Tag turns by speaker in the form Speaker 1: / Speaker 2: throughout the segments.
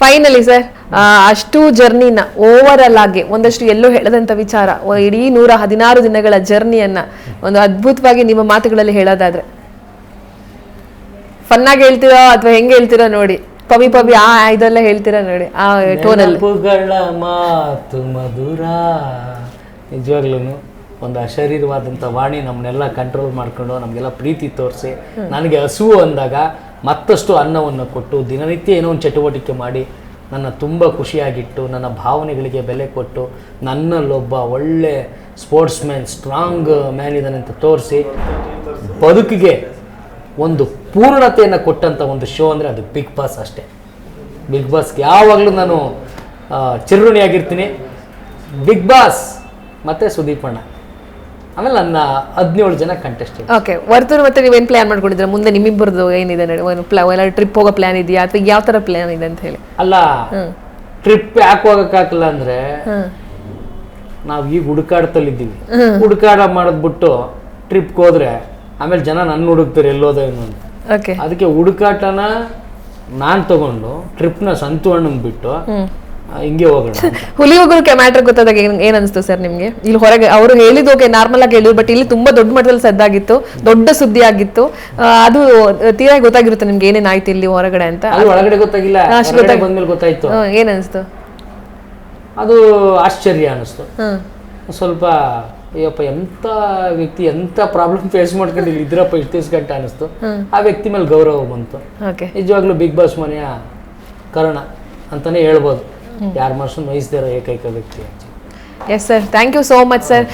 Speaker 1: Finally sir ಅಷ್ಟು ಜರ್ನಿನ over all ಆಗಿ ಒಂದಷ್ಟು ಎಲ್ಲೋ ಹೇಳದಂತ ವಿಚಾರ ಇಡೀ ನೂರ ಹದಿನಾರು ದಿನಗಳ ಜರ್ನಿಯನ್ನ ಒಂದು ಅದ್ಭುತವಾಗಿ ನಿಮ್ಮ ಮಾತುಗಳಲ್ಲಿ ಹೇಳೋದಾದ್ರೆ. ಫನ್ನಾಗಿ ಹೇಳ್ತೀರೋ ಅಥವಾ ಹೆಂಗೆ ಹೇಳ್ತೀರಾ ನೋಡಿ. ಪವಿ ಪವಿ ಆ ಆ ಇದೆಲ್ಲ ಹೇಳ್ತೀರಾ ನೋಡಿ ಆ ಟೋನಲ್ಲಿ
Speaker 2: ನೆನಪುಗಳ ಮಾತು ಮಧುರ. ನಿಜವಾಗ್ಲೂ ಒಂದು ಅಶರೀರವಾದಂಥ ವಾಣಿ ನಮ್ಮನ್ನೆಲ್ಲ ಕಂಟ್ರೋಲ್ ಮಾಡ್ಕೊಂಡು ನಮಗೆಲ್ಲ ಪ್ರೀತಿ ತೋರಿಸಿ ನನಗೆ ಹಸುವು ಅಂದಾಗ ಮತ್ತಷ್ಟು ಅನ್ನವನ್ನು ಕೊಟ್ಟು ದಿನನಿತ್ಯ ಏನೋ ಒಂದು ಚಟುವಟಿಕೆ ಮಾಡಿ ನನ್ನ ತುಂಬ ಖುಷಿಯಾಗಿಟ್ಟು, ನನ್ನ ಭಾವನೆಗಳಿಗೆ ಬೆಲೆ ಕೊಟ್ಟು, ನನ್ನಲ್ಲೊಬ್ಬ ಒಳ್ಳೆ ಸ್ಪೋರ್ಟ್ಸ್ ಮ್ಯಾನ್ ಸ್ಟ್ರಾಂಗ್ ಮ್ಯಾನ್ ಇದ್ದಾನೆ ಅಂತ ತೋರಿಸಿ ಬದುಕಿಗೆ ಒಂದು ಪೂರ್ಣತೆಯನ್ನು ಕೊಟ್ಟಂಥ ಒಂದು ಶೋ ಅಂದರೆ ಅದು ಬಿಗ್ ಬಾಸ್ ಅಷ್ಟೇ. ಬಿಗ್ ಬಾಸ್ಗೆ ಯಾವಾಗಲೂ ನಾನು ಚಿರುಣಿಯಾಗಿರ್ತೀನಿ ಬಿಗ್ ಬಾಸ್ ಮತ್ತು ಸುದೀಪಣ್ಣ ಆಮೇಲೆ ನನ್ನ ಹದಿನೇಳು ಜನ ಕಂಟೆಸ್ಟೆಂಟ್
Speaker 1: ಓಕೆ ವರ್ತೂರು ಮತ್ತೆ ನೀವೇನ್ ಪ್ಲಾನ್ ಮಾಡ್ಕೊಂಡಿದ್ರೆ ಮುಂದೆ ನಿಮ್ಮಿಬ್ಬರದು ಏನಿದೆ ಎಲ್ಲ ಟ್ರಿಪ್ ಹೋಗೋ ಪ್ಲಾನ್ ಇದೆಯಾ? ಅಥವಾ ಯಾವ ತರ ಪ್ಲಾನ್ ಇದೆ ಅಂತ ಹೇಳಿ.
Speaker 2: ಅಲ್ಲ ಟ್ರಿಪ್ ಯಾಕೆ ಹೋಗಕ್ಕಾಗಲ್ಲ ಅಂದ್ರೆ ನಾವು ಈಗ ಹುಡುಕಾಡ್ತಲ್ಲಿದ್ದೀವಿ. ಹುಡುಕಾಡ ಮಾಡಿದ್ಬಿಟ್ಟು ಟ್ರಿಪ್ಗೆ ಹೋದ್ರೆ ಆಮೇಲೆ ಜನ ನನ್ನ ಹುಡುಕ್ತಾರೆ ಎಲ್ಲೋದ ಅಂತ.
Speaker 1: ಓಕೆ
Speaker 2: ಅದಕ್ಕೆ ಹುಡುಕಾಟನ ನಾನು ತಗೊಂಡು ಟ್ರಿಪ್ನ ಸಂತು ಅಣ್ಣಂಗೆ ಬಿಟ್ಟು ಹಿಂಗೆ ಹೋಗೋಣ
Speaker 1: ಹುಲಿ ಹೋಗೋಕೆ ಮ್ಯಾಟ್ರ್ ಗೊತ್ತಾದಾಗ ಏನ್ ಅನ್ಸ್ತು ಸರ್ ನಿಮ್ಗೆ? ಇಲ್ಲಿ ಹೊರಗೆ ಅವರು ಹೇಳಿದ್ ಓಕೆ ನಾರ್ಮಲ್ ಆಗಿ ಹೇಳಿದ್ರು ಬಟ್ ಇಲ್ಲಿ ತುಂಬಾ ದೊಡ್ಡ ಮಟ್ಟದಲ್ಲಿ ಸದ್ದಾಗಿತ್ತು ದೊಡ್ಡ ಸುದ್ದಿ ಆಗಿತ್ತು. ಅದು ತೀರಾ ಗೊತ್ತಾಗಿರುತ್ತೆ ನಿಮ್ಗೆ ಏನೇನ್ ಆಯ್ತು ಇಲ್ಲಿ ಹೊರಗಡೆ ಅಂತ.
Speaker 2: ಒಳಗಡೆ ಗೊತ್ತಾಗಿಲ್ಲ. ಬಂದ್ಮೇಲೆ ಗೊತ್ತಾಯ್ತು.
Speaker 1: ಏನ್ ಅನ್ಸ್ತು?
Speaker 2: ಅದು ಆಶ್ಚರ್ಯ ಅನಿಸ್ತು. ಸ್ವಲ್ಪ ಅಯ್ಯಪ್ಪ ಎಂತ ವ್ಯಕ್ತಿ ಎಂತ ಪ್ರಾಬ್ಲಮ್ ಫೇಸ್ ಮಾಡ್ಕೊಂಡು ಇಲ್ಲಿ ಇದ್ರಪ್ಪ ಇಷ್ಟು ದಿವಸ ಗಂಟೆ ಅನಿಸ್ತು. ಆ ವ್ಯಕ್ತಿ ಮೇಲೆ ಗೌರವ ಬಂತು.
Speaker 1: ಓಕೆ
Speaker 2: ನಿಜವಾಗ್ಲೂ ಬಿಗ್ ಬಾಸ್ ಮನೆಯ ಕರ್ಣ ಅಂತಾನೆ ಹೇಳ್ಬೋದು. ಯಾರ ಮನಸ್ಸು ವಹಿಸ್ದಿರೋ ಇರೋ ಏಕೈಕ ವ್ಯಕ್ತಿ
Speaker 1: yes sir thank you so much sir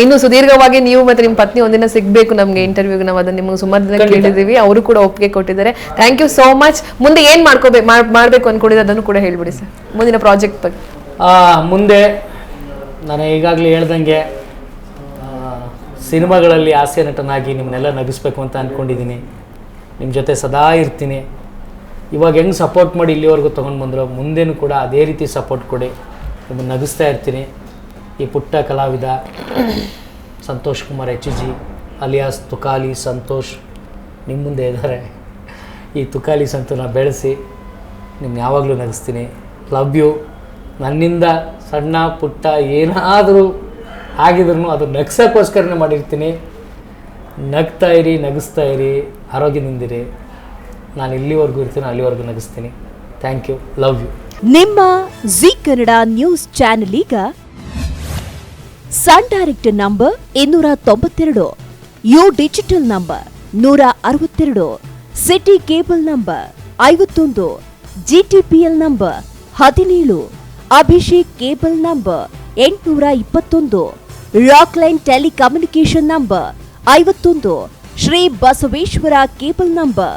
Speaker 1: ಇನ್ನು ಸುದೀರ್ಘವಾಗಿ ನೀವು ಮತ್ತೆ ನಿಮ್ಮ ಪತ್ನಿ ಒಂದಿನ ಸಿಗಬೇಕು ನಮಗೆ ಇಂಟರ್ವ್ಯೂಗೆ ನಾವು ಅದನ್ನು ನಿಮಗೆ ಸುಮಾರು ದಿನ ಕೇಳಿದ್ದೀವಿ. ಅವರು ಕೂಡ ಒಪ್ಪಿಗೆ ಕೊಟ್ಟಿದ್ದಾರೆ. ಥ್ಯಾಂಕ್ ಯು ಸೋ ಮಚ್ ಮುಂದೆ ಏನು ಮಾಡ್ಕೋಬೇಕು ಮಾಡ್ಬೇಕು ಅಂದ್ಕೊಂಡಿದ್ದೆ ಅದನ್ನು ಕೂಡ ಹೇಳಿಬಿಡಿ ಸರ್ ಮುಂದಿನ ಪ್ರಾಜೆಕ್ಟ್ ಬಗ್ಗೆ.
Speaker 2: ಆ, ಮುಂದೆ ನಾನು ಈಗಾಗಲೇ ಹೇಳ್ದಂಗೆ ಸಿನಿಮಾಗಳಲ್ಲಿ ಹಾಸ್ಯ ನಟನಾಗಿ ನಿಮ್ಮನ್ನೆಲ್ಲ ನಗಿಸ್ಬೇಕು ಅಂತ ಅಂದ್ಕೊಂಡಿದ್ದೀನಿ ನಿಮ್ಮ ಜೊತೆ ಸದಾ ಇರ್ತೀನಿ. ಇವಾಗ ಹೆಂಗೆ ಸಪೋರ್ಟ್ ಮಾಡಿ ಇಲ್ಲಿವರೆಗೂ ತೊಗೊಂಡು ಬಂದರು, ಮುಂದೇನು ಕೂಡ ಅದೇ ರೀತಿ ಸಪೋರ್ಟ್ ಕೊಡಿ. ನಿಮ್ಮನ್ನು ನಗಿಸ್ತಾ ಇರ್ತೀನಿ. ಈ ಪುಟ್ಟ ಕಲಾವಿದ Santhosh Kumar H G alias Tukali Santhosh ನಿಮ್ಮ ಮುಂದೆ ಇದ್ದಾರೆ ಈ ತುಕಾಲಿ ಸಂತನ ಬೆಳೆಸಿ ನಿಮ್ಗೆ ಯಾವಾಗಲೂ ನಗಿಸ್ತೀನಿ. ಲವ್ ಯು ನನ್ನಿಂದ ಸಣ್ಣ, ಪುಟ್ಟ ಏನಾದರೂ ಆಗಿದ್ರು ಅದು ನಗ್ಸೋಕ್ಕೋಸ್ಕರನೇ ಮಾಡಿರ್ತೀನಿ. ನಗಿಸ್ತಾ ಇರಿ, ಆರೋಗ್ಯದಿಂದಿರಿ. ನಾನು ಇಲ್ಲಿವರೆಗೂ ಇರ್ತೀನಿ ಅಲ್ಲಿವರೆಗೂ ನಗಿಸ್ತೀನಿ. ಥ್ಯಾಂಕ್ ಯು ಲವ್ ಯು
Speaker 3: ನಿಮ್ಮ ಜಿ ಕನ್ನಡ ನ್ಯೂಸ್ ಚಾನೆಲ್ ಈಗ ಸನ್ ಡೈರೆಕ್ಟ್ ನಂಬರ್ ಇನ್ನೂರ ತೊಂಬತ್ತೆರಡು, ಯು ಡಿಜಿಟಲ್ ನಂಬರ್ ನೂರ ಅರವತ್ತೆರಡು, ಸಿಟಿ ಕೇಬಲ್ ನಂಬರ್ ಐವತ್ತೊಂದು, ಜಿಟಿಪಿಎಲ್ ನಂಬರ್ ಹದಿನೇಳು, ಅಭಿಷೇಕ್ ಕೇಬಲ್ ನಂಬರ್ ಎಂಟುನೂರ ಇಪ್ಪತ್ತೊಂದು ರಾಕ್ಲೈನ್ ಟೆಲಿಕಮ್ಯುನಿಕೇಶನ್ ನಂಬರ್ ಐವತ್ತೊಂದು, ಶ್ರೀ ಬಸವೇಶ್ವರ ಕೇಬಲ್ ನಂಬರ್